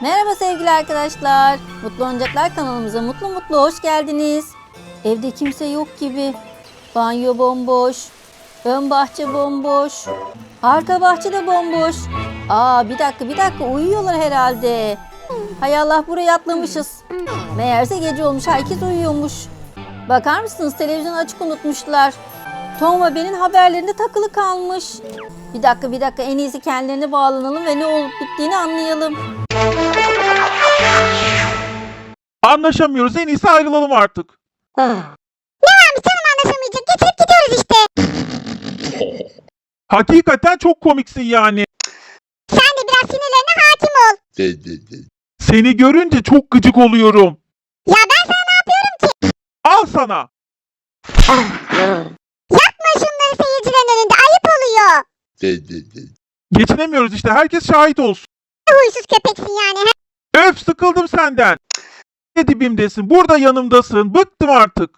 Merhaba sevgili arkadaşlar. Mutlu Oyuncaklar kanalımıza mutlu mutlu hoş geldiniz. Evde kimse yok gibi. Banyo bomboş. Ön bahçe bomboş. Arka bahçe de bomboş. Aa bir dakika bir dakika uyuyorlar herhalde. Hay Allah buraya atlamışız. Meğerse gece olmuş herkes uyuyormuş. Bakar mısınız televizyon açık unutmuşlar. Tom ve Ben'in haberlerinde takılı kalmış. Bir dakika bir dakika en iyisi kendilerine bağlanalım ve ne olup bittiğini anlayalım. Anlaşamıyoruz. En iyisi ayrılalım artık. anlaşamayacak. Geçip gidiyoruz işte. Hakikaten çok komiksin yani. Sen de biraz sinirlerine hakim ol. Seni görünce çok gıcık oluyorum. Ya ben sana ne yapıyorum ki? Al sana. Yapma şunları seyircilerin önünde. Ayıp oluyor. Geçinemiyoruz işte. Herkes şahit olsun. Huysuz köpeksin yani. Öf sıkıldım senden. Ne dibimdesin. Burada yanımdasın. Bıktım artık.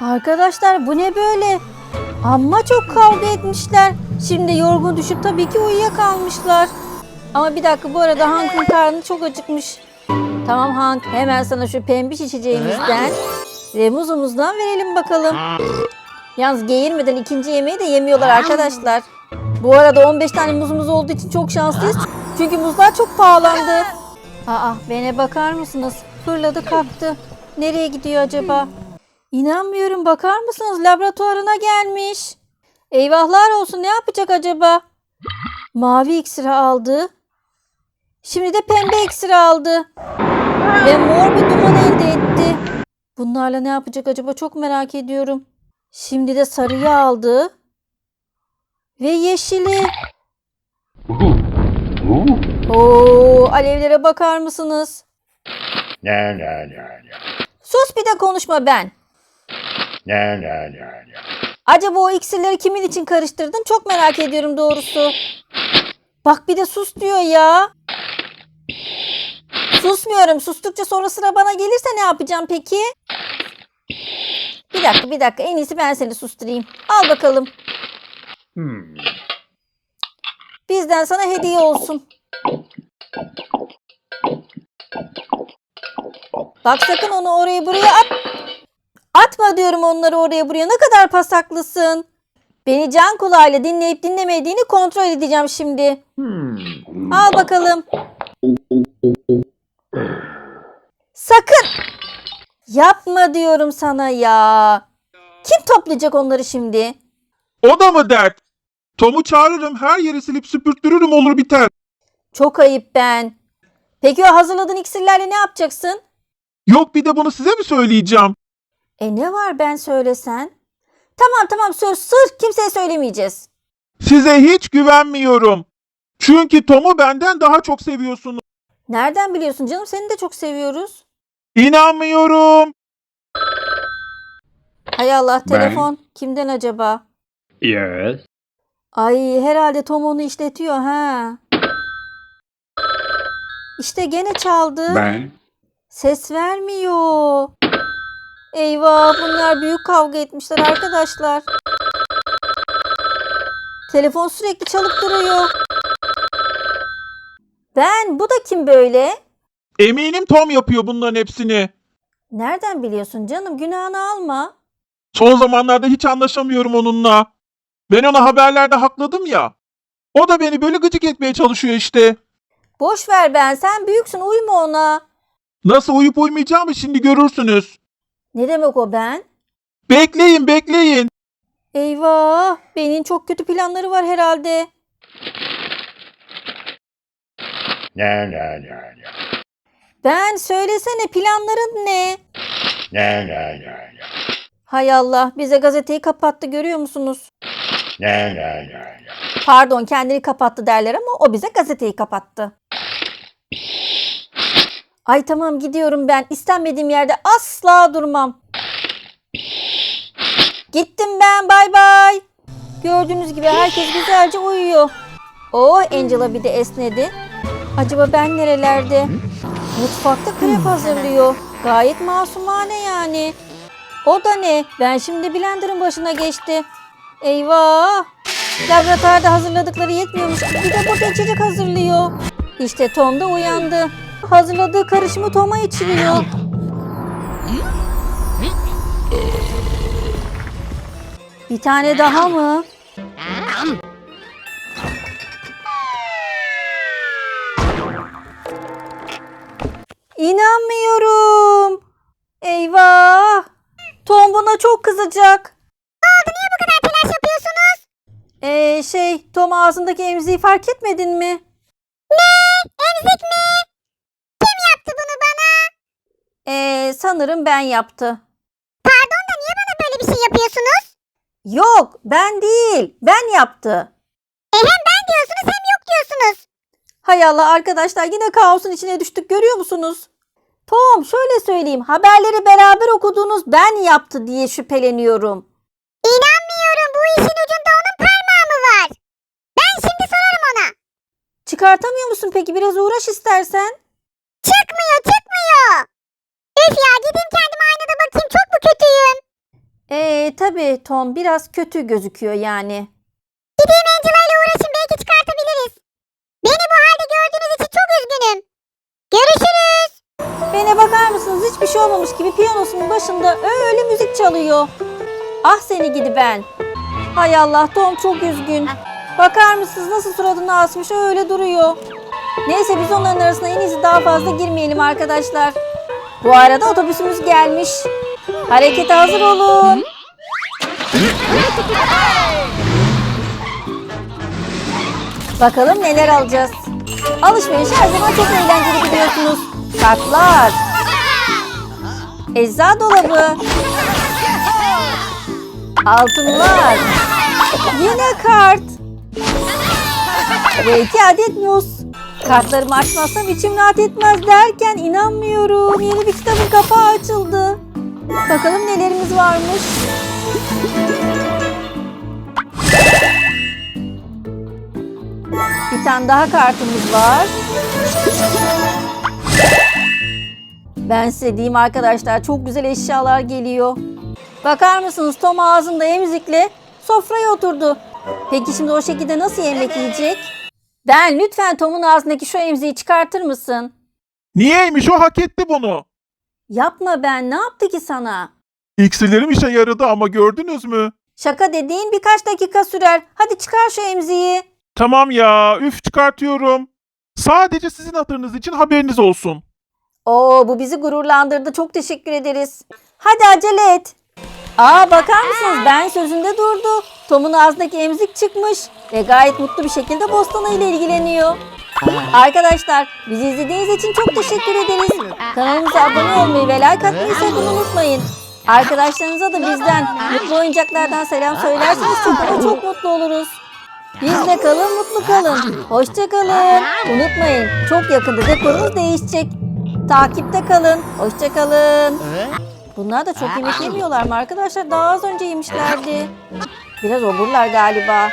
Arkadaşlar bu ne böyle? Amma çok kavga etmişler. Şimdi yorgun düşüp tabii ki uyuyakalmışlar. Ama bir dakika bu arada Hank'ın karnı çok acıkmış. Tamam Hank hemen sana şu pembiş içeceğimizden ve muzumuzdan verelim bakalım. Yalnız geğirmeden ikinci yemeği de yemiyorlar arkadaşlar. Bu arada 15 tane muzumuz olduğu için çok şanslıyız. Çünkü muzlar çok pahalandı. Aa bene bakar mısınız? Fırladı kalktı. Nereye gidiyor acaba? İnanmıyorum bakar mısınız laboratuvarına gelmiş. Eyvahlar olsun ne yapacak acaba? Mavi iksiri aldı. Şimdi de pembe iksiri aldı. Ve mor bir duman elde etti. Bunlarla ne yapacak acaba çok merak ediyorum. Şimdi de sarıyı aldı. Ve yeşili. Oo, alevlere bakar mısınız? Ne ne ne ne. Sus bir de konuşma ben. Ne ne ne ne. Acaba o iksirleri kimin için karıştırdın? Çok merak ediyorum doğrusu. Bak bir de sus diyor ya. Susmuyorum. Sustukça sonra sıra bana gelirse ne yapacağım peki? Bir dakika bir dakika. En iyisi ben seni susturayım. Al bakalım. Hmm. Bizden sana hediye olsun. Bak sakın onu oraya buraya at. Atma diyorum onları oraya buraya. Ne kadar pasaklısın. Beni can kulağıyla dinleyip dinlemediğini kontrol edeceğim şimdi. Hmm. Al bakalım. Sakın. Yapma diyorum sana ya. Kim toplayacak onları şimdi? O da mı dert? Tom'u çağırırım. Her yeri silip süpürttürürüm olur biter. Çok ayıp ben. Peki o hazırladığın iksirlerle ne yapacaksın? Yok bir de bunu size mi söyleyeceğim? E ne var ben söylesen? Tamam tamam söz sır kimseye söylemeyeceğiz. Size hiç güvenmiyorum. Çünkü Tom'u benden daha çok seviyorsunuz. Nereden biliyorsun canım seni de çok seviyoruz. İnanmıyorum. Hay Allah Ben- telefon kimden acaba? Yes. Ay herhalde Tom onu işletiyor ha. İşte gene çaldı. Ben. Ses vermiyor. Eyvah bunlar büyük kavga etmişler arkadaşlar. Telefon sürekli çalıp duruyor. Ben bu da kim böyle? Eminim Tom yapıyor bunların hepsini. Nereden biliyorsun canım günahını alma. Son zamanlarda hiç anlaşamıyorum onunla. Ben ona haberlerde hakladım ya. O da beni böyle gıcık etmeye çalışıyor işte. Boş ver ben sen büyüksün uyma ona. Nasıl uyup uymayacağımı şimdi görürsünüz. Ne demek o ben? Bekleyin bekleyin. Eyvah benim çok kötü planları var herhalde. Ne ne ne ne. Ben söylesene planların ne? Ne ne ne ne. Hay Allah bize gazeteyi kapattı görüyor musunuz? Ne ne ne ne. Pardon kendini kapattı derler ama o bize gazeteyi kapattı. Ay tamam gidiyorum ben. İstenmediğim yerde asla durmam. Gittim ben bay bay. Gördüğünüz gibi herkes güzelce uyuyor. Oh Angela bir de esnedi. Acaba ben nerelerde? Mutfakta krep hazırlıyor. Gayet masumane yani. O da ne? Ben şimdi blenderın başına geçti. Eyvah! Laboratuvarda hazırladıkları yetmiyormuş. Bir de burada içecek hazırlıyor. İşte Tom da uyandı. Hazırladığı karışımı Tom'a içiriyor. Bir tane daha mı? İnanmıyorum. Eyvah. Tom buna çok kızacak. Telaş yapıyorsunuz. Ee, şey Tom ağzındaki emziği fark etmedin mi? Emzik mi? Kim yaptı bunu bana? Ee, sanırım ben yaptı. Pardon da niye bana böyle bir şey yapıyorsunuz? Yok ben değil. Ben yaptı. E hem ben diyorsunuz hem yok diyorsunuz. Hay Allah arkadaşlar yine kaosun içine düştük görüyor musunuz? Tom şöyle söyleyeyim haberleri beraber okuduğunuz ben yaptı diye şüpheleniyorum. İnanmıyorum bu işin ucunda onun parmağı mı var? Ben şimdi sorarım ona. Çıkartamıyor musun peki biraz uğraş istersen? Çıkmıyor çıkmıyor. Üf ya gideyim kendime aynada bakayım çok mu kötüyüm? Ee tabii Tom biraz kötü gözüküyor yani. Gideyim Angela ile uğraşın belki çıkartabiliriz. Beni bu halde gördüğünüz için çok üzgünüm. Görüşürüz. Bana bakar mısınız hiçbir şey olmamış gibi piyanosunun başında öyle müzik çalıyor. Ah seni gidi ben. Hay Allah Tom çok üzgün. Bakar mısınız nasıl suratını asmış öyle duruyor. Neyse biz onların arasına en iyisi daha fazla girmeyelim arkadaşlar. Bu arada otobüsümüz gelmiş. Harekete hazır olun. Bakalım neler alacağız. Alışveriş her zaman çok eğlenceli biliyorsunuz. Kartlar. Ecza dolabı. Altınlar. Yine kart. Ve iki adet muz. Kartlarımı açmazsam içim rahat etmez derken inanmıyorum. Yeni bir kitabın kapağı açıldı. Bakalım nelerimiz varmış. Bir tane daha kartımız var. Ben size diyeyim arkadaşlar çok güzel eşyalar geliyor. Bakar mısınız Tom ağzında emzikle sofraya oturdu. Peki şimdi o şekilde nasıl yemek yiyecek? Ben lütfen Tom'un ağzındaki şu emziği çıkartır mısın? Niyeymiş o hak etti bunu. Yapma ben ne yaptı ki sana? İksirlerim işe yaradı ama gördünüz mü? Şaka dediğin birkaç dakika sürer. Hadi çıkar şu emziği. Tamam ya üf çıkartıyorum. Sadece sizin hatırınız için haberiniz olsun. Oo bu bizi gururlandırdı. Çok teşekkür ederiz. Hadi acele et. Aa bakar mısınız ben sözünde durdu. Tom'un ağzındaki emzik çıkmış ve gayet mutlu bir şekilde Bostana ile ilgileniyor. Arkadaşlar bizi izlediğiniz için çok teşekkür ederiz. Kanalımıza abone olmayı ve like atmayı sakın unutmayın. Arkadaşlarınıza da bizden mutlu oyuncaklardan selam söylerseniz çok çok mutlu oluruz. Bizle kalın, mutlu kalın. Hoşça kalın. Unutmayın, çok yakında dekorumuz değişecek. Takipte kalın. Hoşçakalın. Bunlar da çok yemek yemiyorlar mı arkadaşlar? Daha az önce yemişlerdi. Biraz oburlar galiba.